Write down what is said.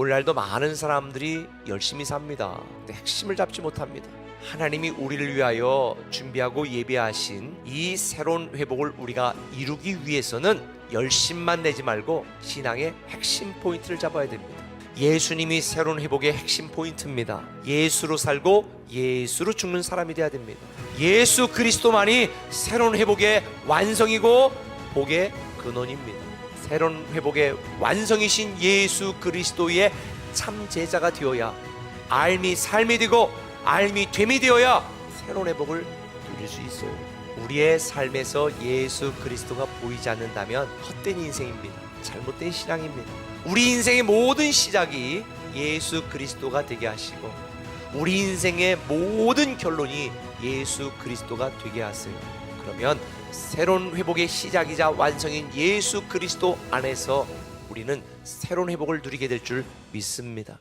오늘날도 많은 사람들이 열심히 삽니다. 근데 핵심을 잡지 못합니다. 하나님이 우리를 위하여 준비하고 예배하신 이 새로운 회복을 우리가 이루기 위해서는 열심만 내지 말고 신앙의 핵심 포인트를 잡아야 됩니다. 예수님이 새로운 회복의 핵심 포인트입니다. 예수로 살고 예수로 죽는 사람이 되어야 됩니다. 예수 그리스도만이 새로운 회복의 완성이고 복의 근원입니다. 새로운 회복의 완성이신 예수 그리스도의 참 제자가 되어야 알미 삶이 되고 알미 됨이 되어야 새로운 회복을 누릴 수 있어요. 우리의 삶에서 예수 그리스도가 보이지 않는다면 헛된 인생입니다. 잘못된 신앙입니다. 우리 인생의 모든 시작이 예수 그리스도가 되게 하시고 우리 인생의 모든 결론이 예수 그리스도가 되게 하세요. 그러면 새로운 회복의 시작이자 완성인 예수 그리스도 안에서 우리는 새로운 회복을 누리게 될 줄 믿습니다.